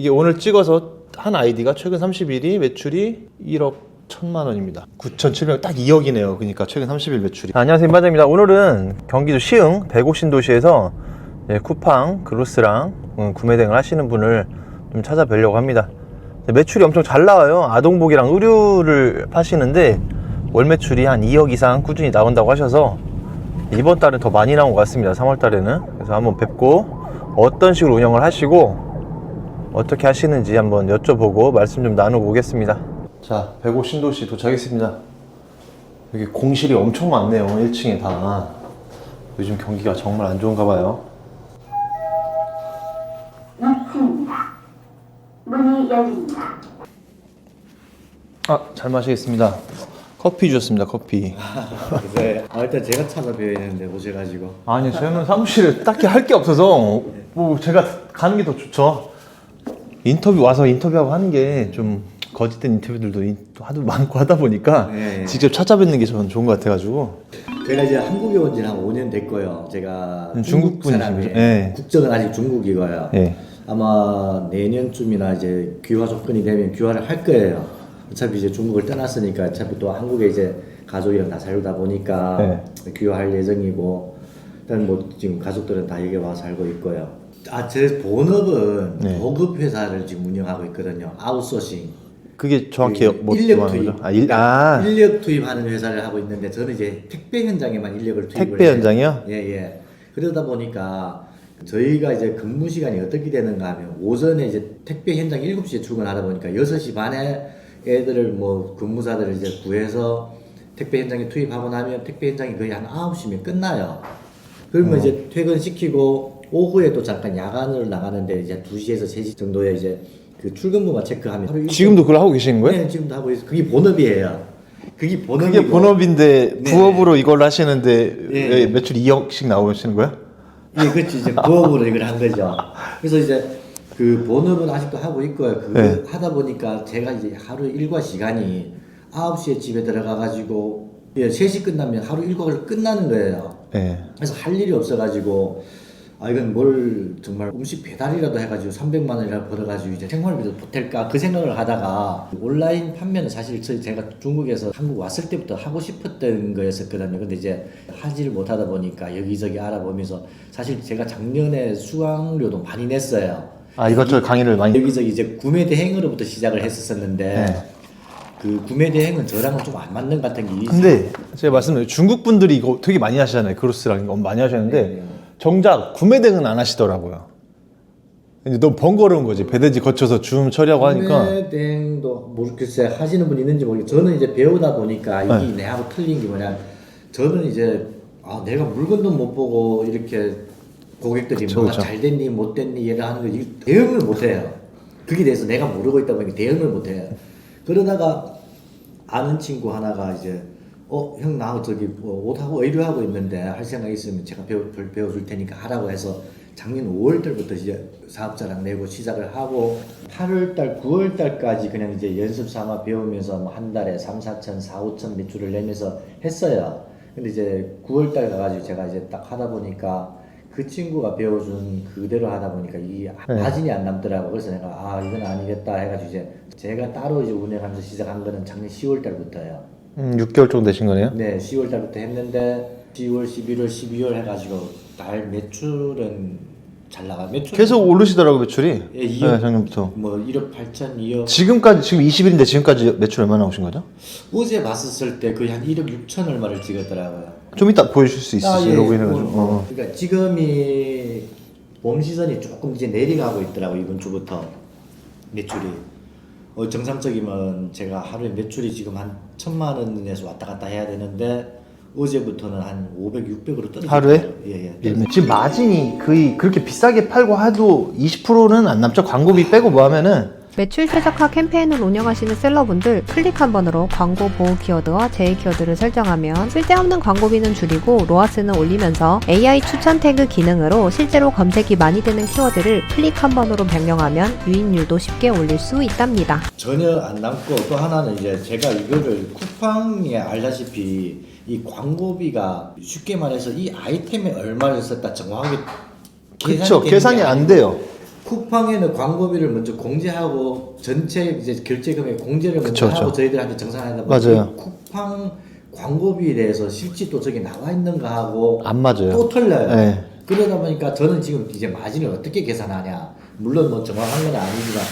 이게 오늘 찍어서 한 아이디가 최근 30일이 매출이 1억 1천만 원입니다. 9,700, 딱 2억이네요. 그러니까 최근 30일 매출이. 안녕하세요, 임반장입니다. 오늘은 경기도 시흥 대곡신 도시에서 예, 쿠팡, 그로스랑 음, 구매 등을 하시는 분을 좀 찾아뵈려고 합니다. 매출이 엄청 잘 나와요. 아동복이랑 의류를 파시는데 월 매출이 한 2억 이상 꾸준히 나온다고 하셔서 이번 달은 더 많이 나온 것 같습니다. 3월 달에는. 그래서 한번 뵙고 어떤 식으로 운영을 하시고 어떻게 하시는지 한번 여쭤보고 말씀 좀 나누고 오겠습니다. 자, 백오 신도시 도착했습니다. 여기 공실이 엄청 많네요. 1층에 다. 요즘 경기가 정말 안 좋은가 봐요. 맞습니다. 문이 열립니다. 아, 잘 마시겠습니다. 커피 주셨습니다. 커피. 네. 아, 일단 제가 찾아뵈야 되는데 오셔가지고. 아니, 저는 사무실에 딱히 할 게 없어서 뭐 제가 가는 게 더 좋죠. 인터뷰 와서 인터뷰하고 하는 게 좀 거짓된 인터뷰들도 인- 또 하도 많고 하다 보니까 네. 직접 찾아뵙는 게 저는 좋은 것 같아가지고 제가 이제 한국에 온 지는 한 5년 됐고요. 제가 음, 중국 중국 분이시죠? 사람이에요. 네. 국적은 아직 중국이고요. 예. 아마 내년쯤이나 이제 귀화 조건이 되면 귀화를 할 거예요. 어차피 이제 중국을 떠났으니까 어차피 또 한국에 이제 가족이랑 다 살다 보니까 네. 귀화할 예정이고 일단 뭐 지금 가족들은 다 여기 와서 살고 있고요. 아, 제 본업은 네. 보급 회사를 지금 운영하고 있거든요. 아웃소싱. 그게 정확히 그 뭐 인력 뭐 하는 투입. 거죠? 아, 일, 아 인력 투입하는 회사를 하고 있는데 저는 이제 택배 현장에만 인력을 투입을 택배 해요. 현장이요? 예, 예. 그러다 보니까 저희가 이제 근무 시간이 어떻게 되는가 하면 오전에 이제 택배 현장 7시에 출근하다 보니까 6시 반에 애들을 뭐 근무사들을 이제 구해서 택배 현장에 투입하고 나면 택배 현장이 거의 한 9시면 끝나요. 그러면 어. 이제 퇴근시키고 오후에 또 잠깐 야간으로 나가는데 이제 2시에서 3시 정도에 이제 그 출근부만 체크하면 하루 일정- 지금도 그걸 하고 계시는 거예요? 네, 지금도 하고 있어요. 그게 본업이에요. 그게 본업이고. 그게 본업인데 네. 부업으로 이걸 하시는데 예. 왜 매출 2억씩 나오시는 거예요? 예, 그렇지. 이제 부업으로 이걸 한 거죠. 그래서 이제 그 본업은 아직도 하고 있고요. 그거 네. 하다 보니까 제가 이제 하루 일과 시간이 9시에 집에 들어가 가지고 예, 3시 끝나면 하루 일과가 끝나는 거예요. 예. 그래서 할 일이 없어가지고 아 이건 뭘 정말 음식 배달이라도 해가지고 300만 원이라도 벌어가지고 이제 생활비도 보탤까 그 생각을 하다가 온라인 판매는 사실 저희 제가 중국에서 한국 왔을 때부터 하고 싶었던 거였었거든요. 근데 이제 하지를 못하다 보니까 여기저기 알아보면서 사실 제가 작년에 수강료도 많이 냈어요. 아 이것저것 강의를 많이 여기저기 이제 구매 대행으로부터 시작을 했었었는데 네. 그 구매 대행은 저랑은 좀 안 맞는 것 같은 게 있어요. 근데 제가 말씀드린 중국 분들이 이거 되게 많이 하시잖아요. 크로스랑 이거 많이 하시는데 네. 정작 구매 등은 안 하시더라고요. 이제 너무 번거로운 거지. 배대지 거쳐서 주문 처리하고 하니까 구매대행도 모르겠어요 하시는 분 있는지 모르겠어요 저는 이제 배우다 보니까 네. 이게 내하고 틀린 게 뭐냐 저는 이제 아 내가 물건도 못 보고 이렇게 고객들이 그쵸, 뭐가 그쵸. 잘 됐니 못 됐니 얘를 하는 거 대응을 못 해요 그게 대해서 내가 모르고 있다 보니까 대응을 못 해요 그러다가 아는 친구 하나가 이제 어 형 나 저기 뭐 옷하고 의류하고 있는데 할 생각 있으면 제가 배워 배워줄 테니까 하라고 해서 작년 5월 달부터 이제 사업자랑 내고 시작을 하고 8월 달, 9월 달까지 그냥 이제 연습 삼아 배우면서 뭐 한 달에 3, 4천, 4, 5천 매출을 내면서 했어요. 근데 이제 9월 달 가가지고 제가 이제 딱 하다 보니까 그 친구가 배워준 그대로 하다 보니까 이 마진이 안 남더라고. 그래서 내가 아 이건 아니겠다 해가지고 이제 제가 따로 이제 운영하면서 시작한 거는 작년 10월 달부터예요. 음, 6개월 정도 되신 거네요. 네, 10월 달부터 했는데 10월, 11월, 12월 해가지고 달 매출은 잘 나가. 매출 계속 오르시더라고요 매출이. 예, 이억. 네, 작년부터. 뭐 1억 8천, 2억. 지금까지 지금 20일인데 지금까지 매출 얼마 나 오신 거죠? 어제 봤었을 때 거의 한 1억 6천 얼마를 찍었더라고요. 좀 이따 보여주실 수 있으세요? 예, 로그인 뭐, 해가지고. 뭐. 어. 그러니까 지금이 봄 시즌이 조금 이제 내려가고 있더라고 이번 주부터 매출이. 어, 정상적이면 제가 하루에 매출이 지금 한 천만 원에서 왔다 갔다 해야 되는데 어제부터는 한 500, 600으로 떨어졌어요. 하루에? 예, 예. 예, 지금 마진이 거의 그렇게 비싸게 팔고 해도 20%는 안 남죠. 광고비 빼고 뭐 하면은 매출 최적화 캠페인을 운영하시는 셀러분들 클릭 한 번으로 광고 보호 키워드와 제휴 키워드를 설정하면 쓸데없는 광고비는 줄이고 로아스는 올리면서 AI 추천 태그 기능으로 실제로 검색이 많이 되는 키워드를 클릭 한 번으로 변경하면 유인율도 쉽게 올릴 수 있답니다. 전혀 안 남고 또 하나는 이제 제가 이거를 쿠팡에 알다시피 이 광고비가 쉽게 말해서 이 아이템에 얼마를 썼다 정확하게 그렇죠. 계산이 게안 돼요. 쿠팡에는 광고비를 먼저 공제하고 전체 이제 결제 금액 공제를 먼저 그쵸, 그쵸. 하고 저희들한테 정산한다 맞아요. 쿠팡 광고비에 대해서 실제 또 저기 나와 있는 거하고 안 맞아요. 또 틀려요. 네. 그러다 보니까 저는 지금 이제 마진을 어떻게 계산하냐. 물론 뭐 정확한 건 아니지만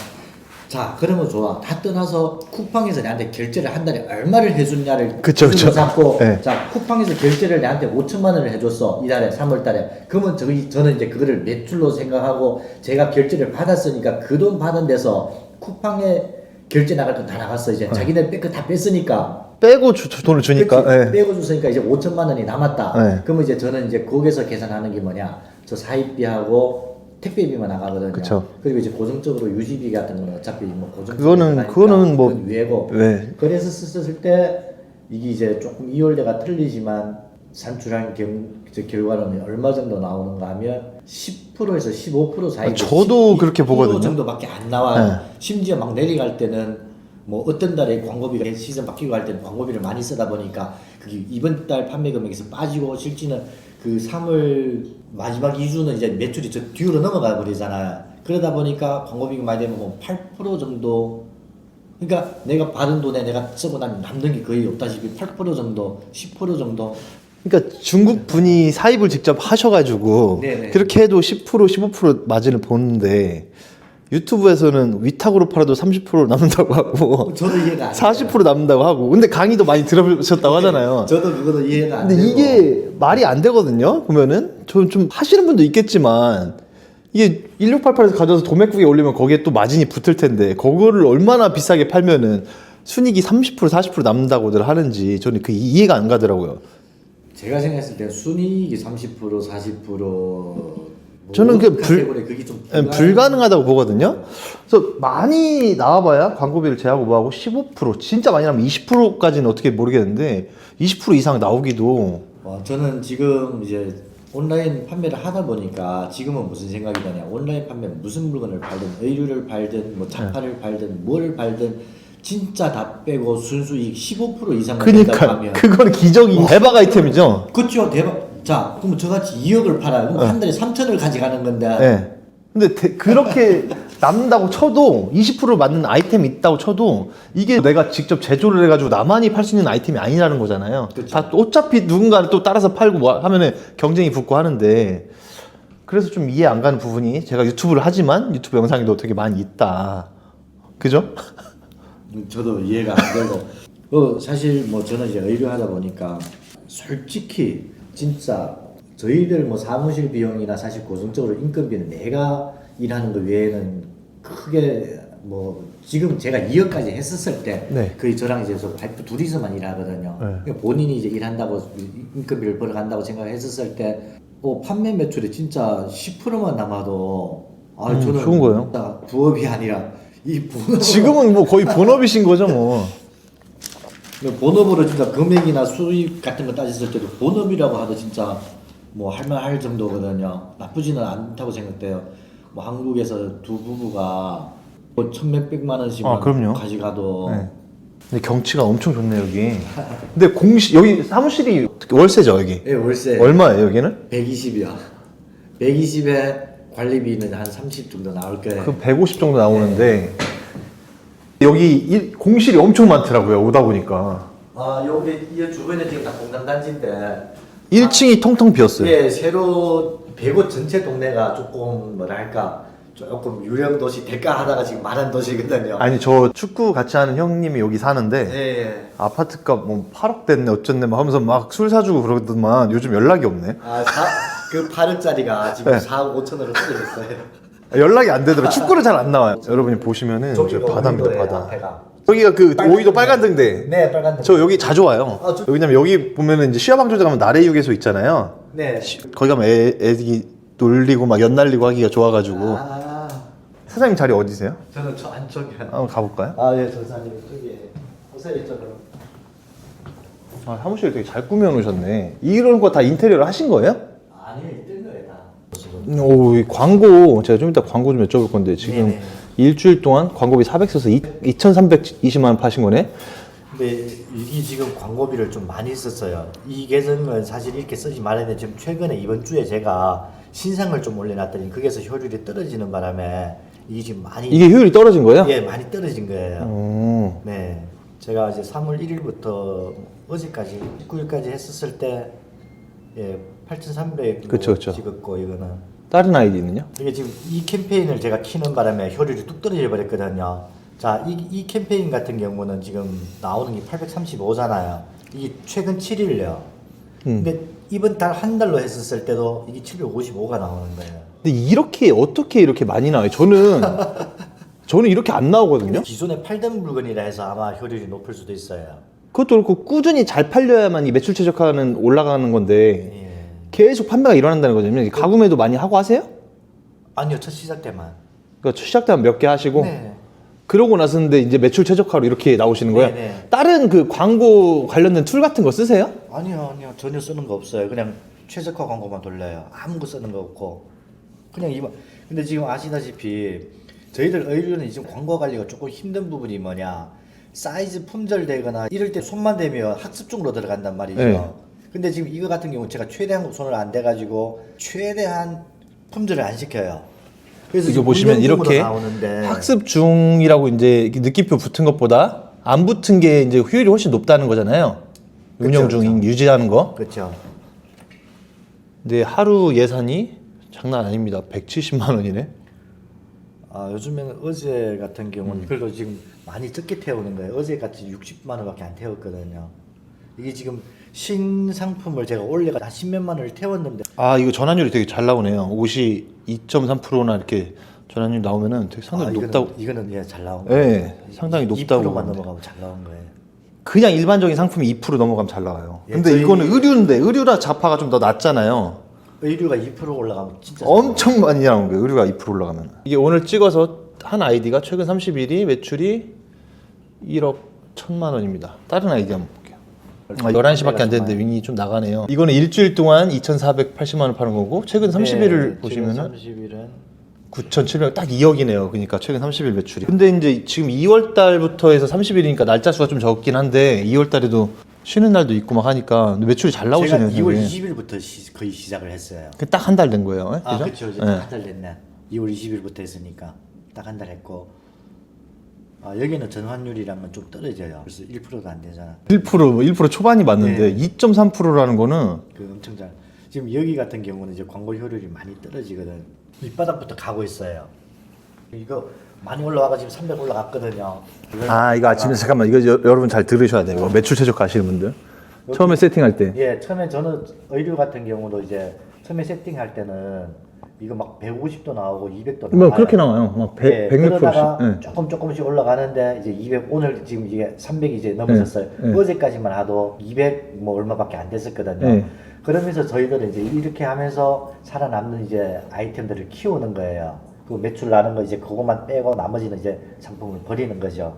자 그러면 좋아. 다 떠나서 쿠팡에서 내한테 결제를 한 달에 얼마를 해줬냐를 그쵸, 그쵸. 잡고 네. 자 쿠팡에서 결제를 내한테 5천만 원을 해줬어 이달에 3월 달에 그러면 저희 저는 이제 그거를 매출로 생각하고 제가 결제를 받았으니까 그 돈 받은 데서 쿠팡에 결제 나갈 돈 다 나갔어 이제 자기들 뺏고 다 뺐으니까 빼고 주, 주- 돈을 주니까. 그치? 예. 빼고 줬으니까 이제 5천만 원이 남았다. 네. 그러면 이제 저는 이제 거기서 계산하는 게 뭐냐? 저 사입비하고 택배비만 나가거든요. 그쵸. 리고 이제 고정적으로 유지비 같은 거는 어차피 뭐 고정. 그거는- 그거는 뭐- 외고. 네. 그래서 썼을 때 이게 이제 조금 이월대가 틀리지만 산출한 경, 결과는 얼마 정도 나오는가 하면 10%에서 15% 사이. 아, 저도 그렇게 보거든요. 정도밖에 안 나와요. 네. 심지어 막 내려갈 때는 뭐 어떤 달에 광고비가 시즌 바뀌고 할 때는 광고비를 많이 쓰다 보니까 그게 이번 달 판매 금액에서 빠지고 실제는 그 3월 마지막 2주는 이제 매출이 저 뒤로 넘어가 버리잖아요. 그러다 보니까 광고비가 많이 되면 뭐8% 정도 그러니까 내가 받은 돈에 내가 쓰고 나면 남는 게 거의 없다시피 8% 정도, 10% 정도 그러니까 중국 분이 사입을 직접 하셔가지고 네네. 그렇게 해도 10% 15% 마진을 보는데 유튜브에서는 위탁으로 팔아도 30% 남는다고 하고 저도 이해가 안 40% 남는다고 하고 근데 강의도 많이 들어보셨다고 하잖아요. 저도 그거는 이해가 안 근데 되고 이게 말이 안 되거든요. 보면은 좀, 좀 하시는 분도 있겠지만 이게 1688에서 가져와서 도매국에 올리면 거기에 또 마진이 붙을 텐데 그거를 얼마나 비싸게 팔면은 순익이 30% 40% 남는다고들 하는지 저는 그 이해가 안 가더라고요. 제가 생각했을 때 순이익이 30% 40% 저는 그 불- 예, 불가능하다고 보거든요. 그래서 많이 나와봐야 광고비를 제하고 뭐하고 15% 진짜 많이 나면 20%까지는 어떻게 모르겠는데 20% 이상 나오기도 어, 저는 지금 이제 온라인 판매를 하다 보니까 지금은 무슨 생각이 드냐 온라인 판매 무슨 물건을 팔든 의류를 팔든 뭐 차파를 네. 팔든 뭐를 팔든 진짜 다 빼고 순수익 15% 이상을 낸다고 그니까 하면 그거는 기적이 대박 아이템이죠. 그렇죠 대박 자 그럼 저같이 2억을 팔아요 그럼 한 달에 3천을 가져가는 건데 예. 근데 대- 그렇게 남는다고 쳐도 20% 맞는 아이템이 있다고 쳐도 이게 내가 직접 제조를 해가지고 나만이 팔 수 있는 아이템이 아니라는 거잖아요. 그쵸. 다 어차피 누군가를 또 따라서 팔고 뭐 하면은 경쟁이 붙고 하는데 그래서 좀 이해 안 가는 부분이 제가 유튜브를 하지만 유튜브 영상에도 되게 많이 있다. 그죠? 저도 이해가 안 되고 그 사실 뭐 저는 이제 의류 하다 보니까 솔직히 진짜 저희들 뭐 사무실 비용이나 사실 고정적으로 인건비는 내가 일하는 거 외에는 크게 뭐 지금 제가 2억까지 했었을 때 네. 거의 저랑 이제 저 와이프 둘이서만 일하거든요. 네. 그러니까 본인이 이제 일한다고 인건비를 벌어간다고 생각했었을 때 어, 판매 매출이 진짜 10%만 남아도 아 음, 저는 좋은 거예요. 부업이 아니라 이 본업 지금은 뭐 거의 본업이신 거죠 뭐. 본업으로 진짜 금액이나 수입 같은 거 따졌을 때도 본업이라고 하도 진짜 뭐 할만 할 정도거든요. 나쁘지는 않다고 생각돼요. 뭐 한국에서 두 부부가 뭐 천몇백만 원씩만 아, 그럼요. 가져가도 네. 근데 경치가 엄청 좋네 여기. 근데 공시 여기 사무실이 월세죠 여기? 예, 월세 얼마예요 여기는? 120이요. 120에 관리비는 한 30 정도 나올 거예요. 그 150 정도 나오는데 여기 이- 공실이 엄청 많더라고요 오다 보니까 아 여기 이 주변에 지금 다 공장단지인데 1층이 텅텅 비었어요. 예, 새로 대구 전체 동네가 조금 뭐랄까 조금 유령 도시 될까 하다가 지금 마른 도시거든요. 아니 저 축구 같이 하는 형님이 여기 사는데 예, 예. 아파트값 뭐 8억 됐네 어쨌네 막 하면서 막 술 사주고 그러더만 요즘 연락이 없네. 아, 사, 그 8억짜리가 지금 네. 4억 5천으로 떨어졌어요. 연락이 안 되더라. 축구를 잘 안 나와요. 여러분이 보시면은 저 저기가 바다입니다 오이도예요, 바다. 앞에가. 여기가 그 빨간 오이도 등대. 빨간 등대. 네, 빨간 저 여기 자주 와요. 아, 저- 왜냐면 여기 보면은 이제 시야방조제 가면 나래 휴게소 있잖아요. 네. 거기 가면 애, 애기 놀리고 막 연날리고 하기가 좋아가지고 아, 사장님 자리 어디세요? 저는 저 안쪽이요. 한번 가볼까요? 아, 예, 전사님 저기 오세요 이쪽으로. 아 사무실 되게 잘 꾸며 놓으셨네. 이런 거 다 인테리어를 하신 거예요? 오, 이 광고 제가 좀 이따 광고 좀 여쭤볼 건데 지금 네네. 일주일 동안 광고비 400 써서 2,320만 원 파신 거네? 근데 이게 지금 광고비를 좀 많이 썼어요. 이 계정은 사실 이렇게 쓰지 말아야 되는데 지금 최근에 이번 주에 제가 신상을 좀 올려놨더니 거기에서 효율이 떨어지는 바람에 이게 지금 많이 이게 효율이 떨어진 거예요? 예 많이 떨어진 거예요. 오. 네, 제가 이제 3월 1일부터 어제까지 19일까지 했었을 때 예, 8,300 그쵸, 그쵸. 찍었고 이거는 다른 아이디는요? 이게 지금 이 캠페인을 제가 키는 바람에 효율이 뚝 떨어져 버렸거든요. 자, 이, 이 캠페인 같은 경우는 지금 나오는 게 835잖아요. 이게 최근 7일요. 음. 근데 이번 달 한 달로 했었을 때도 이게 755가 나오는 거예요. 근데 이렇게 어떻게 이렇게 많이 나와요? 저는 저는 이렇게 안 나오거든요. 기존에 팔던 물건이라 해서 아마 효율이 높을 수도 있어요. 그것도 그렇고 꾸준히 잘 팔려야만 이 매출 최적화는 올라가는 건데 예. 계속 판매가 일어난다는 거잖아요. 가구매도 많이 하고 하세요? 아니요, 첫 시작 때만. 그러니까 시작 때만 몇 개 하시고 네. 그러고 나서인데 이제 매출 최적화로 이렇게 나오시는 거예요. 네네. 다른 그 광고 관련된 툴 같은 거 쓰세요? 아니요, 아니요. 전혀 쓰는 거 없어요. 그냥 최적화 광고만 돌려요. 아무 거 쓰는 거 없고. 그냥 이만. 근데 지금 아시다시피 저희들 의류는 지금 광고 관리가 조금 힘든 부분이 뭐냐. 사이즈 품절되거나 이럴 때 손만 대면 학습 중으로 들어간단 말이죠. 네. 근데 지금 이거 같은 경우는 제가 최대한 손을 안 대가지고 최대한 품절을 안 시켜요. 그래서 이거 보시면 이렇게 나오는데 학습 중이라고 이제 느낌표 붙은 것보다 안 붙은 게 이제 효율이 훨씬 높다는 거잖아요. 그쵸, 운영 중 그쵸. 유지하는 거. 그렇죠. 근데 하루 예산이 장난 아닙니다. 170만 원이네. 아 요즘에는 어제 같은 경우는 음. 그래도 지금 많이 적게 태우는 거예요. 어제 같이 60만 원밖에 안 태웠거든요. 이게 지금 신상품을 제가 올려가 한 10몇만 원을 태웠는데 아 이거 전환율이 되게 잘 나오네요. 옷이 2.3%나 이렇게 전환율 나오면은 되게 상당히 아, 높다고. 이거는, 이거는 예, 잘 나온 예, 거예요. 상당히 높다고 2%만 보는데. 넘어가면 잘 나온 거예요. 그냥 일반적인 상품이 2% 넘어가면 잘 나와요. 예, 근데 저희- 이거는 의류인데 의류라 자파가 좀 더 낮잖아요. 의류가 2% 올라가면 진짜 엄청 많이 나온 거예요. 의류가 2% 올라가면. 이게 오늘 찍어서 한 아이디가 최근 30일이 매출이 1억 1천만 원입니다. 다른 아이디 한번 볼게요. 아, 11시밖에 안 됐는데 윙이 좀 나가네요. 이거는 일주일 동안 2,480만 원 파는 거고 최근 30일을 보시면은 30일은 9,700, 딱 2억이네요. 그러니까 최근 30일 매출이. 근데 이제 지금 2월 달부터 해서 30일이니까 날짜 수가 좀 적긴 한데 2월 달에도 쉬는 날도 있고 막 하니까 매출이 잘 제가 나오시네요. 2월 되게. 20일부터 시, 거의 시작을 했어요. 딱 한 달 된 거예요. 예? 아 그죠? 그렇죠. 예. 한달 됐네. 2월 20일부터 했으니까 딱 한 달 했고 아 여기는 전환율이랑은 좀 떨어져요. 그래서 1%도 안 되잖아. 1% 1% 초반이 맞는데 네. 2.3%라는 거는 그 엄청 잘. 지금 여기 같은 경우는 이제 광고 효율이 많이 떨어지거든. 밑바닥부터 가고 있어요. 이거 많이 올라와가 지금 300 올라갔거든요. 이걸 아 이거 아침에 잠깐만 이거 여, 여러분 잘 들으셔야 돼요. 이거 매출 최적 하시는 분들 처음에 세팅할 때 예, 처음에 저는 의류 같은 경우도 이제 처음에 세팅할 때는 이거 막 150도 나오고 200도 나와요. 뭐 그렇게 나와요. 막 100, 예, 100몇 그러다가 프로씩. 예. 조금 조금씩 올라가는데 이제 200 오늘 지금 이게 300 이제 넘어섰어요. 예, 예. 어제까지만 하도 200 뭐 얼마밖에 안 됐었거든요. 예. 그러면서 저희들은 이제 이렇게 하면서 살아남는 이제 아이템들을 키우는 거예요. 그 매출 나는 거 이제 그것만 빼고 나머지는 이제 상품을 버리는 거죠.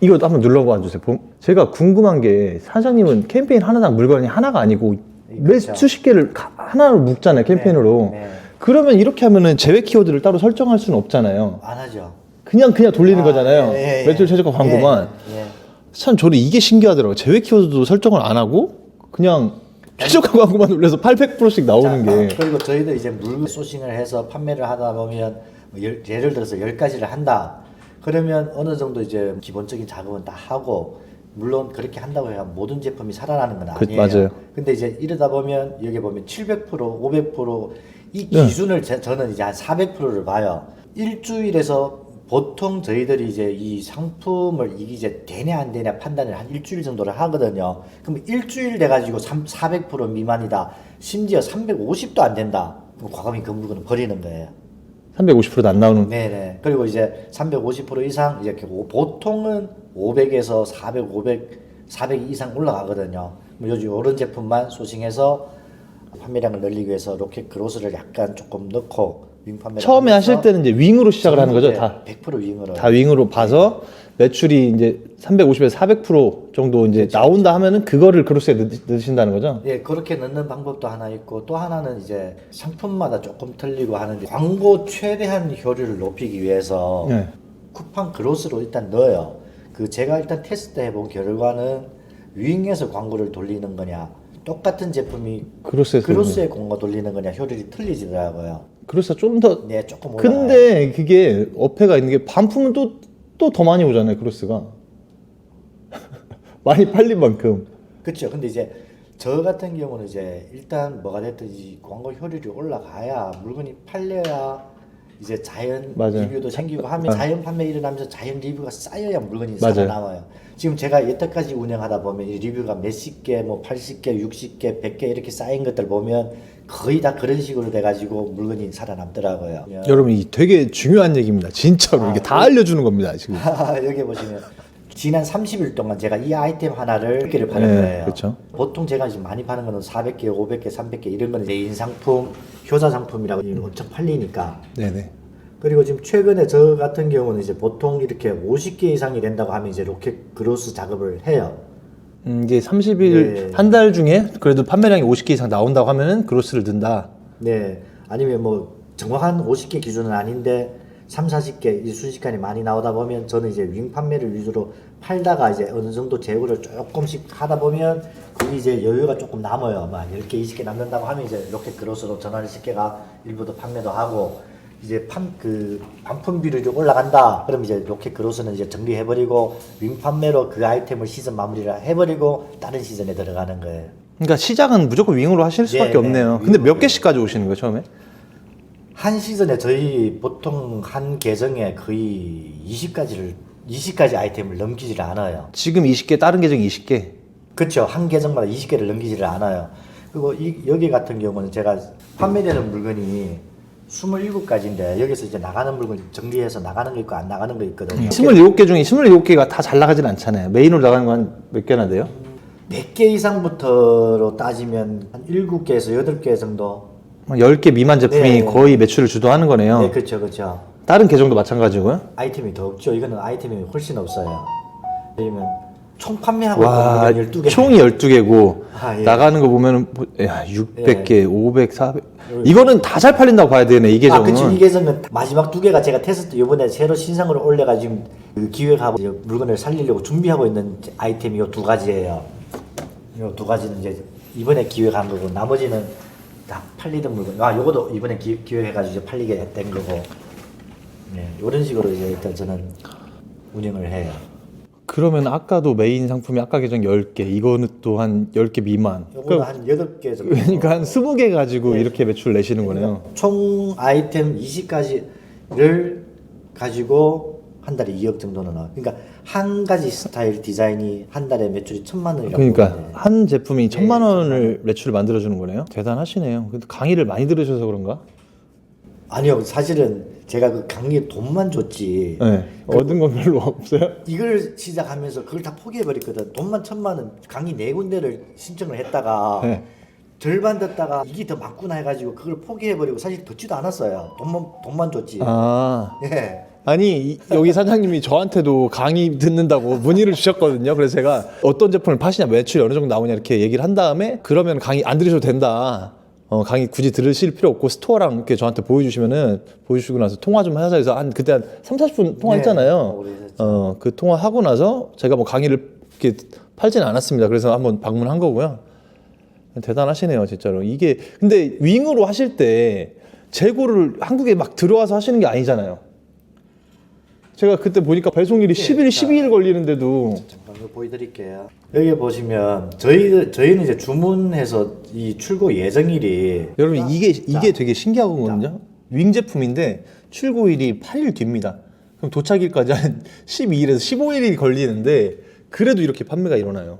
이거 한번 눌러봐 주세요. 봄- 제가 궁금한 게 사장님은 캠페인 하나당 물건이 하나가 아니고 매 그렇죠. 수십 개를 가- 하나로 묶잖아요. 캠페인으로. 네, 네. 그러면 이렇게 하면은 제외 키워드를 따로 설정할 수는 없잖아요. 안 하죠. 그냥 그냥 돌리는 아, 거잖아요. 예, 예, 매출 예. 최저가 광고만. 예, 예. 참 저는 이게 신기하더라고요. 제외 키워드도 설정을 안 하고 그냥 최저가 광고만 올려서 800%씩 나오는 게. 그리고 저희도 이제 물건 소싱을 해서 판매를 하다 보면 뭐 열- 예를 들어서 10가지를 한다. 그러면 어느 정도 이제 기본적인 작업은 다 하고 물론 그렇게 한다고 해야 모든 제품이 살아나는 건 그- 아니에요. 맞아요. 근데 이제 이러다 보면 여기 보면 700%, 500% 이 네. 기준을 제- 저는 이제 한 400%를 봐요. 일주일에서 보통 저희들이 이제 이 상품을 이게 이제 되냐 안 되냐 판단을 한 일주일 정도를 하거든요. 그럼 일주일 돼가지고 3, 400% 미만이다. 심지어 350도 안 된다. 그럼 과감히 그 물건을 버리는 거예요. 350%도 안 나오는. 네네. 그리고 이제 350% 이상 이제 이렇게 오- 보통은 500에서 400, 500, 400 이상 올라가거든요. 뭐 요즘 이런 제품만 소싱해서 판매량을 늘리기 위해서 로켓 그로스를 약간 조금 넣고 윙 판매 처음에 하실 때는 이제 윙으로 시작을 하는 거죠. 다. 100% 윙으로. 다 윙으로 봐서 매출이 이제 350에서 400% 정도 이제 나온다 하면은 그거를 그로스에 넣, 넣으신다는 거죠. 예, 그렇게 넣는 방법도 하나 있고 또 하나는 이제 상품마다 조금 틀리고 하는데 광고 최대한 효율을 높이기 위해서 네. 쿠팡 그로스로 일단 넣어요. 그 제가 일단 테스트 해본 결과는 윙에서 광고를 돌리는 거냐 똑같은 제품이 그로스에서 그로스에 공거 돌리는 거냐 효율이 틀리지더라고요. 그로스가 좀더 네, 조금 올라가요. 근데 그게 어폐가 있는 게 반품은 또 또 더 많이 오잖아요 크로스가 많이 팔린 만큼 그렇죠. 근데 이제 저 같은 경우는 이제 일단 뭐가 됐든지 광고 효율이 올라가야 물건이 팔려야 이제 자연 맞아요. 리뷰도 생기고 하면 아. 자연 판매 일어나면서 자연 리뷰가 쌓여야 물건이 맞아요. 살아남아요. 지금 제가 여태까지 운영하다 보면 이 리뷰가 몇십 개, 뭐 80개, 60개, 100개 이렇게 쌓인 것들 보면 거의 다 그런 식으로 돼가지고 물건이 살아남더라고요. 여러분 이 되게 중요한 얘기입니다 진짜로 이게 다 알려주는 겁니다 지금 여기 보시면 지난 30일 동안 제가 이 아이템 하나를 100개를 파는 네, 거예요. 그렇죠. 보통 제가 지금 많이 파는 거는 400개, 500개, 300개 이런 거는 메인 상품, 효자 상품이라고 엄청 팔리니까. 네네 그리고 지금 최근에 저 같은 경우는 이제 보통 이렇게 50개 이상이 된다고 하면 이제 로켓 그로스 작업을 해요. 음, 이게 30일 네. 한 달 중에 그래도 판매량이 50개 이상 나온다고 하면은 그로스를 든다 네. 아니면 뭐 정확한 50개 기준은 아닌데 3, 40개 이 순식간에 많이 나오다 보면 저는 이제 윙 판매를 위주로 팔다가 이제 어느 정도 재고를 조금씩 하다 보면 거기 이제 여유가 조금 남아요. 막 10개, 20개 남는다고 하면 이제 로켓 그로스로 전화를 10개가 일부도 판매도 하고 이제 판 그 반품 비율이 올라간다. 그럼 이제 로켓 그로스는 이제 정리해버리고 윙 판매로 그 아이템을 시즌 마무리를 해버리고 다른 시즌에 들어가는 거예요. 그러니까 시작은 무조건 윙으로 하실 수밖에 네, 없네요 네, 근데 몇 윙으로. 개씩 가져오시는 거예요 처음에? 한 시즌에 저희 보통 한 계정에 거의 20가지를 20가지 아이템을 넘기지를 않아요. 지금 20개 다른 계정 20개 그렇죠. 한 계정마다 20개를 넘기지를 않아요. 그리고 이, 여기 같은 경우는 제가 판매되는 물건이 27가지인데 여기서 이제 나가는 물건 정리해서 나가는 거 있고 안 나가는 거 있거든요. 27개 중에 27개가 다 잘 나가진 않잖아요 메인으로 나가는 건 몇 개나 돼요? 몇개 이상부터로 따지면 한 7개에서 8개 정도. 10개 뭐 미만 제품이 네. 거의 매출을 주도하는 거네요 네, 그렇죠. 그렇죠. 다른 계정도 마찬가지고요 아이템이 더 없죠. 이거는 아이템이 훨씬 없어요. 왜냐면 총 판매하고 와, 있는 물건 12개. 총이 12개고 아, 예. 나가는 거 보면은 뭐- 야, 600개, 500, 400. 이거는 다 잘 팔린다고 봐야 되네. 이 아, 계정은. 그치. 이 계정은 마지막 두 개가 제가 테스트 이번에 새로 신상으로 올려가지고 그 기획하고 이제 물건을 살리려고 준비하고 있는 아이템이 요 두 가지예요. 요 두 가지는 이제 이번에 기획한 거고 나머지는 다 팔리던 물건. 아, 요거도 이번에 기, 기획해가지고 이제 팔리게 된 거고. 네, 이런 식으로 이제 일단 저는 운영을 해요. 그러면 아까도 메인 상품이 아까 계정 10개, 이거는 또 한 10개 미만. 요거는 한 여덟 개 정도. 그러니까 한 20개 가지고 네. 이렇게 매출 내시는 거네요. 총 아이템 20가지를 가지고 한 달에 2억 정도는 나와요. 그러니까 한 가지 스타일 디자인이 한 달에 매출이 천만 원이라고. 그러니까 보는데. 한 제품이 천만 네, 원을 매출을 만들어 주는 거네요. 대단하시네요. 근데 강의를 많이 들으셔서 그런가? 아니요, 사실은 제가 그 강의에 돈만 줬지. 네. 얻은 건 별로 없어요. 이걸 시작하면서 그걸 다 포기해 버렸거든. 돈만 천만 원 강의 네 군데를 신청을 했다가 네. 절반 듣다가 이게 더 맞구나 해가지고 그걸 포기해 버리고 사실 듣지도 않았어요. 돈만 돈만 줬지. 아. 예. 아니 이- 여기 사장님이 저한테도 강의 듣는다고 문의를 주셨거든요. 그래서 제가 어떤 제품을 파시냐, 매출이 어느 정도 나오냐 이렇게 얘기를 한 다음에 그러면 강의 안 들으셔도 된다. 어, 강의 굳이 들으실 필요 없고 스토어랑 이렇게 저한테 보여주시면은 보여주시고 나서 통화 좀 하자 해서 한 그때 한 3, 40분 통화했잖아요. 오래 했죠. 어, 그 통화하고 나서 제가 뭐 강의를 이렇게 팔지는 않았습니다. 그래서 한번 방문한 거고요. 대단하시네요, 진짜로. 이게 근데 윙으로 하실 때 재고를 한국에 막 들어와서 하시는 게 아니잖아요. 제가 그때 보니까 배송일이 10일, 12일 걸리는데도 잠깐 보여드릴게요. 여기 보시면 저희 저희는 이제 주문해서 이 출고 예정일이 여러분 이게 자, 이게 되게 신기한 거거든요. 윙 제품인데 출고일이 8일 뒤입니다. 그럼 도착일까지 한 12일에서 15일이 걸리는데 그래도 이렇게 판매가 일어나요.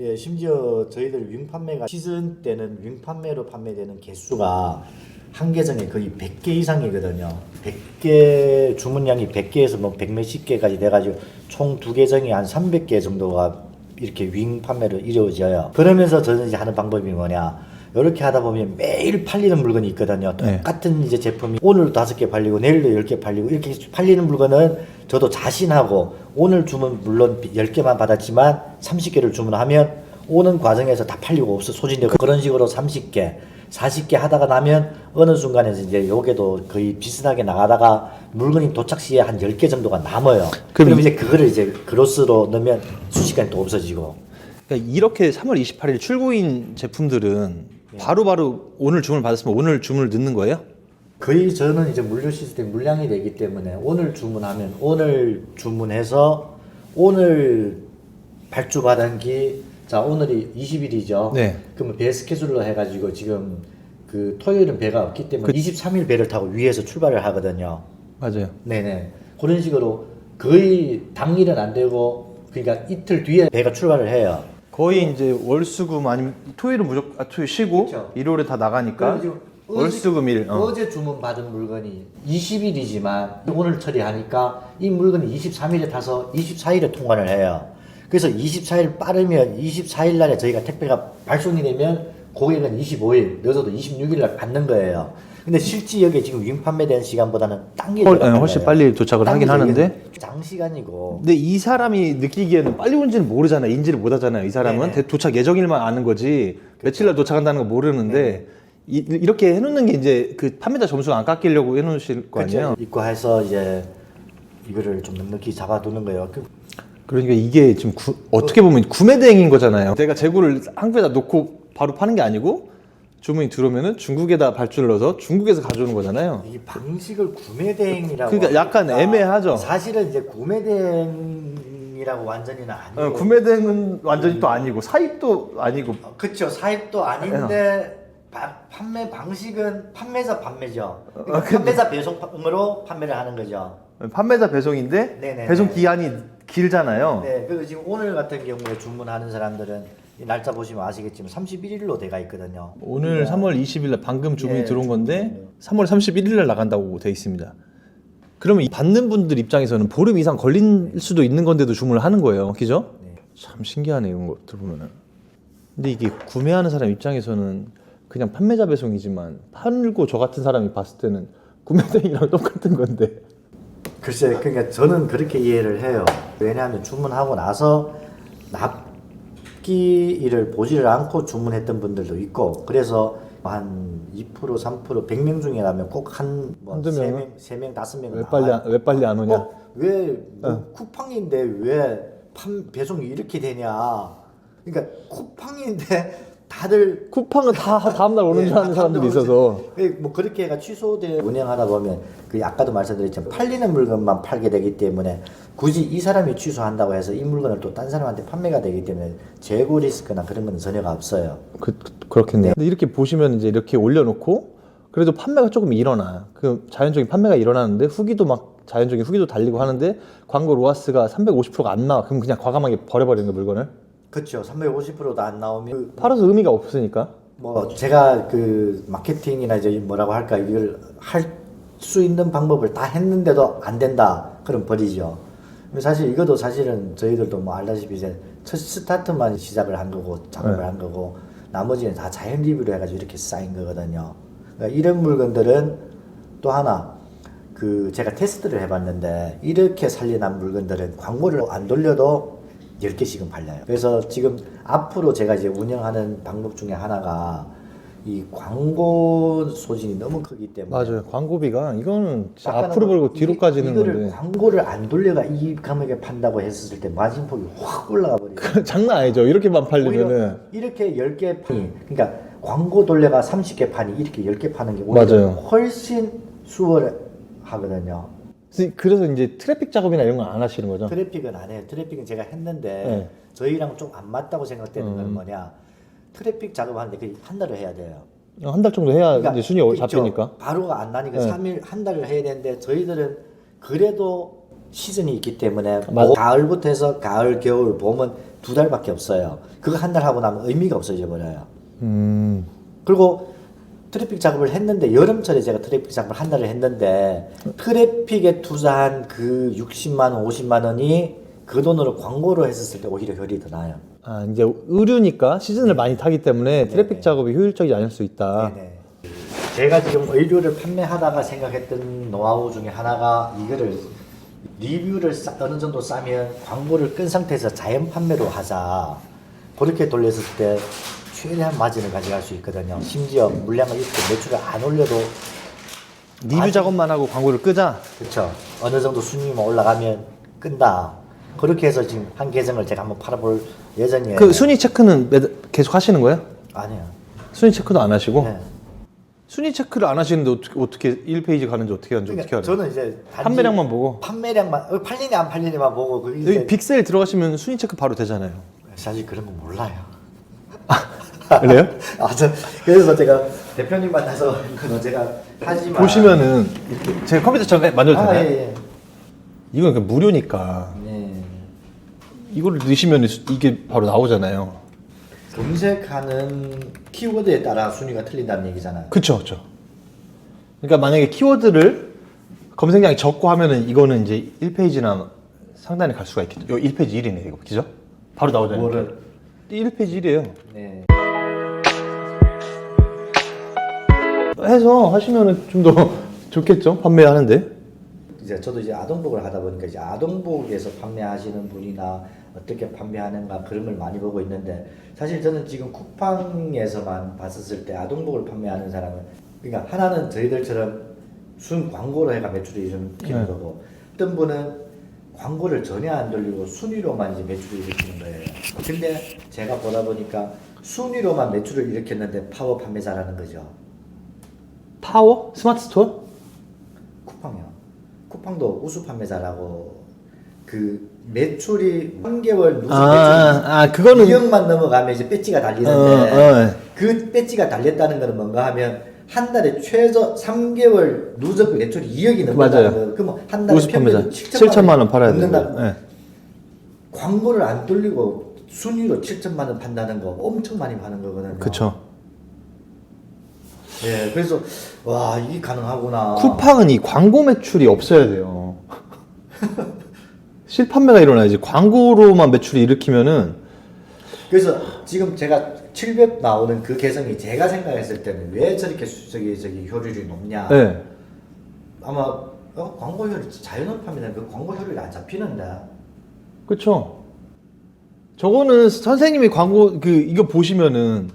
예, 심지어 저희들 윙 판매가 시즌 때는 윙 판매로 판매되는 개수가 한 계정에 거의 100개 이상이거든요. 100개 주문량이 100개에서 뭐 100몇십 개까지 돼가지고 총 두 계정이 한 300개 정도가 이렇게 윙 판매로 이루어져요. 그러면서 저는 이제 하는 방법이 뭐냐. 이렇게 하다 보면 매일 팔리는 물건이 있거든요. 네. 똑같은 이제 제품이 오늘 다섯 개 팔리고 내일도 열 개 팔리고 이렇게 팔리는 물건은 저도 자신하고 오늘 주문 물론 10개만 받았지만 30개를 주문하면 오는 과정에서 다 팔리고 없어 소진되고 그런 식으로 30개, 40개 하다가 나면 어느 순간에서 이제 요게도 거의 비슷하게 나가다가 물건이 도착 시에 한 10개 정도가 남아요. 그럼 그럼 이- 이제 그거를 이제 그로스로 넣으면 순식간에 또 없어지고 그러니까 이렇게 3월 28일 출고인 제품들은 네. 바로 바로 오늘 주문을 받았으면 오늘 주문을 넣는 거예요? 거의 저는 이제 물류 시스템 물량이 되기 때문에 오늘 주문하면 오늘 주문해서 오늘 발주 받은 기 자 오늘이 20일이죠. 네. 그러면 배 스케줄로 해가지고 지금 그 토요일은 배가 없기 때문에 23일 배를 타고 위에서 출발을 하거든요. 맞아요. 네네. 그런 식으로 거의 당일은 안 되고 그러니까 이틀 뒤에 배가 출발을 해요. 거의 이제 월수금 아니면 토요일은 무조건 아, 토요일 쉬고 그쵸. 일요일에 다 나가니까 월수금일 어. 어제 주문 받은 물건이 20일이지만 오늘 처리하니까 이 물건이 23일에 타서 24일에 통관을 해요. 그래서 24일 빠르면 24일 날에 저희가 택배가 발송이 되면 고객은 25일, 늦어도 26일 날 받는 거예요. 근데 실제 여기 지금 윙 판매된 시간보다는 훨- 예, 훨씬 거예요. 빨리 도착을 하긴 하는데. 장시간이고 근데 이 사람이 느끼기에는 빨리 온지는 모르잖아요. 인지를 못 하잖아요. 이 사람은. 대- 도착 예정일만 아는 거지 며칠 날 도착한다는 거 모르는데 이, 이렇게 해놓는 게 이제 그 판매자 점수가 안 깎이려고 해놓으실 거 아니에요. 입고 해서 이제 이거를 좀 넉넉히 잡아두는 거예요. 그 그러니까 이게 지금 구- 어떻게 보면 구매 대행인 거잖아요. 내가 재고를 한국에다 놓고 바로 파는 게 아니고 주문이 들어오면은 중국에다 발주를 넣어서 중국에서 가져오는 거잖아요. 이 방식을 구매 대행이라고 그러니까 약간 하니까 애매하죠. 사실은 이제 구매 대행이라고 완전히는 아니고 어, 구매 대행은 완전히 또 아니고 사입도 아니고 어, 그쵸 사입도 아닌데 바- 판매 방식은 판매자 판매죠. 그러니까 판매자 배송으로 판매를 하는 거죠. 판매자 배송인데 네네네. 배송 기한이 길잖아요. 네, 그리고 지금 오늘 같은 경우에 주문하는 사람들은 이 날짜 보시면 아시겠지만 31일로 돼가 있거든요. 오늘 3월 20일 날 방금 주문이 네, 들어온 건데 3월 31일 날 나간다고 돼 있습니다. 그러면 이 받는 분들 입장에서는 보름 이상 걸릴 수도 있는 건데도 주문을 하는 거예요. 그죠? 네. 참 신기하네 이런 것들 보면은. 근데 이게 구매하는 사람 입장에서는 그냥 판매자 배송이지만 팔고 저 같은 사람이 봤을 때는 구매대행이랑 똑같은 건데. 글쎄, 그러니까 저는 그렇게 이해를 해요. 왜냐하면 주문하고 나서 납기일을 보지를 않고 주문했던 분들도 있고, 그래서 한 2% 3% 100명 중에 라면 꼭한 뭐 한두 세 명은? 명, 세 명, 다섯 명은 왜 빨리 안- 왜 빨리 안 오냐? 어, 왜뭐 쿠팡인데 왜 판, 배송이 이렇게 되냐? 그러니까 쿠팡인데 다들 쿠팡은 다 다음날 오는 예, 줄 아는 사람들이 있어서. 예, 뭐 그렇게 해가 취소돼 운영하다 보면 그 아까도 말씀드렸지만 팔리는 물건만 팔게 되기 때문에 굳이 이 사람이 취소한다고 해서 이 물건을 또 딴 사람한테 판매가 되기 때문에 재고 리스크나 그런 건 전혀가 없어요. 그, 그렇겠네요. 근데 이렇게 보시면 이제 이렇게 올려놓고 그래도 판매가 조금 일어나. 그 자연적인 판매가 일어나는데 후기도 막 자연적인 후기도 달리고 하는데 광고 로아스가 350%가 안 나와. 그럼 그냥 과감하게 버려버리는 거 물건을. 그렇죠. 350%도 안 나오면 그 팔아서 의미가 없으니까. 뭐 제가 그 마케팅이나 이제 뭐라고 할까 이걸 할 수 있는 방법을 다 했는데도 안 된다. 그럼 버리죠. 근데 사실 이것도 사실은 저희들도 뭐 알다시피 이제 첫 스타트만 시작을 한 거고 작업을 네. 한 거고 나머지는 다 자연 리뷰로 해가지고 이렇게 쌓인 거거든요. 그러니까 이런 물건들은 또 하나 그 제가 테스트를 해봤는데 이렇게 살려난 물건들은 광고를 안 돌려도 10개씩은 팔려요. 그래서 지금 앞으로 제가 이제 운영하는 방법 중에 하나가 이 광고 소진이 너무 크기 때문에 맞아요. 광고비가 이거는 진짜 앞으로 뭐 벌고 뒤로까지는 이거를 건데. 광고를 안 돌려가 이 가격에 판다고 했을 때 마진폭이 확 올라가 버려요. 장난 아니죠. 이렇게만 팔리면은. 이렇게 10개 판이 그러니까 광고 돌려가 30개 판이 이렇게 10개 파는 게 오히려 맞아요. 훨씬 수월하거든요. 그래서 이제 트래픽 작업이나 이런 건 안 하시는 거죠? 트래픽은 안 해요. 트래픽은 제가 했는데 네. 저희랑 좀 안 맞다고 생각되는 건 음. 뭐냐? 트래픽 작업하는데 그 한 달을 해야 돼요. 한 달 정도 해야 이제 순위 있죠. 잡히니까. 바로가 안 나니까 네. 3일 한 달을 해야 되는데 저희들은 그래도 시즌이 있기 때문에 맞- 뭐 가을부터 해서 가을, 겨울, 봄은 두 달밖에 없어요. 그거 한 달 하고 나면 의미가 없어져 버려요. 음. 그리고 트래픽 작업을 했는데 여름철에 제가 트래픽 작업을 한 달을 했는데 트래픽에 투자한 그 60만 원, 50만 원이 그 돈으로 광고로 했었을 때 오히려 효율이 더 나아요. 아 이제 의류니까 시즌을 많이 타기 때문에 트래픽 네. 작업이 효율적이지 않을 수 있다. 네네. 제가 지금 의류를 판매하다가 생각했던 노하우 중에 하나가 이거를 리뷰를 싸- 어느 정도 싸면 광고를 끈 상태에서 자연 판매로 하자. 그렇게 돌렸을 때 최대한 마진을 가져갈 수 있거든요. 심지어 물량을 이렇게 매출을 안 올려도 리뷰 작업만 하고 광고를 끄자. 그렇죠. 어느 정도 순위만 올라가면 끈다. 그렇게 해서 지금 한 계정을 제가 한번 팔아볼 예정이에요. 그 순위 체크는 매- 계속 하시는 거예요? 아니요. 순위 체크도 안 하시고 네. 순위 체크를 안 하시는데 어떻게 어떻게 1페이지 가는지 어떻게 하는지 그러니까 어떻게 알아요? 저는 이제 단지 판매량만 보고 판매량만 어, 팔리냐 안 팔리냐만 보고 그 여기 이제 빅셀 들어가시면 순위 체크 바로 되잖아요. 사실 그런 거 몰라요. 그래요? 아, 저, 그래서 제가 대표님 만나서 그거 제가 하지만 보시면은 제가 컴퓨터 잠깐 만져도 아, 되나요? 예, 예. 이건 그냥 무료니까 네. 이거를 넣으시면 이게 바로 나오잖아요. 검색하는 키워드에 따라 순위가 틀린다는 얘기잖아요. 그쵸, 그쵸. 그러니까 만약에 키워드를 검색량이 적고 하면은 이거는 이제 1페이지나 상단에 갈 수가 있겠죠. 요 1페이지 1이네, 이거. 그죠? 바로 나오잖아요. 뭐를? 1페이지 1이에요. 네. 해서 하시면은 좀더 좋겠죠? 판매하는데. 이제 저도 이제 아동복을 하다 보니까 이제 아동복에서 판매하시는 분이나 어떻게 판매하는가 그런 걸 많이 보고 있는데 사실 저는 지금 쿠팡에서만 봤었을 때 아동복을 판매하는 사람은 그러니까 하나는 저희들처럼 순 광고로 해가 매출이 좀 일으키는 네. 거고 어떤 분은 광고를 전혀 안 돌리고 순위로만 이제 매출을 일으키는 거예요. 근데 제가 보다 보니까 순위로만 매출을 일으켰는데 파워 판매사라는 거죠. 파워? 스마트 스토어? 쿠팡이요. 쿠팡도 우수 판매사라고 그 매출이 3개월 누적 아, 매출 아, 그거는. 2억만 넘어가면 이제 배지가 달리는데 어, 어. 그 배지가 달렸다는 거는 뭔가 하면 한 달에 최저 3개월 누적 매출이 2억이 넘는다는 맞아요. 거. 그럼 한 달에 우수 판매자. 평균 7천만 원 팔아야. 넘는다. 네. 광고를 안 돌리고 순위로 7천만 원 판다는 거 엄청 많이 파는 거거든요. 그쵸. 예, 그래서 와 이게 가능하구나. 쿠팡은 이 광고 매출이 없어야 돼요. 실판매가 일어나야지. 광고로만 매출이 일으키면은 그래서 지금 제가 700 나오는 그 개성이 제가 생각했을 때는 왜 저렇게 수- 저기 저기 효율이 높냐? 네. 아마 어, 광고 효율 자연업하면 그 광고 효율이 안 잡히는데. 그쵸. 저거는 선생님이 광고 그 이거 보시면은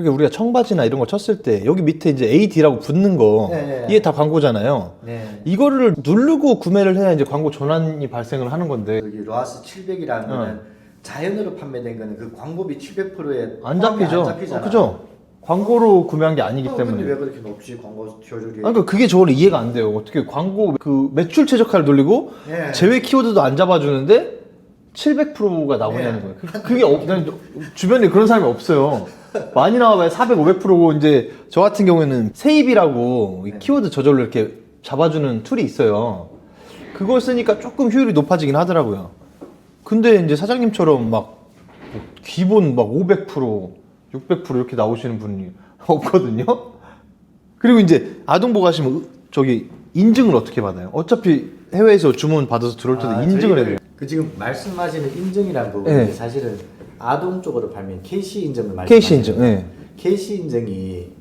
이렇게 우리가 청바지나 이런 거 쳤을 때 여기 밑에 이제 AD라고 붙는 거 네, 네. 이게 다 광고잖아요. 네. 이거를 누르고 구매를 해야 이제 광고 전환이 발생을 하는 건데 여기 로아스 700이라는 거는 자연으로 판매된 거는 그 광고비 700%에 안 잡히죠. 어, 그죠? 광고로 구매한 게 아니기 어, 때문에. 근데 왜 그렇게 높지 광고? 아니, 그러니까 그게 저는 이해가 안 돼요. 어떻게 광고 그 매출 최저가를 돌리고 네. 제외 키워드도 안 잡아주는데 700%가 나오냐는 네. 거예요. 그- 그게 없, 난 주변에 그런 사람이 없어요. 많이 나와봐야 400, 500%고 이제 저 같은 경우에는 세입이라고 이 네. 키워드 저절로 이렇게 잡아주는 툴이 있어요. 그걸 쓰니까 조금 효율이 높아지긴 하더라고요. 근데 이제 사장님처럼 막뭐 기본 막 500%, 600% 이렇게 나오시는 분이 없거든요. 그리고 이제 아동보 가시면 으- 저기 인증을 어떻게 받아요? 어차피 해외에서 주문 받아서 들어올 때도 아, 인증을 해야 저희는 돼요. 그 지금 말씀하시는 인증이라는 부분이 네. 사실은 아동 쪽으로 팔면 KC 인증을 말씀하시는 KC 인증, 네. KC 인증이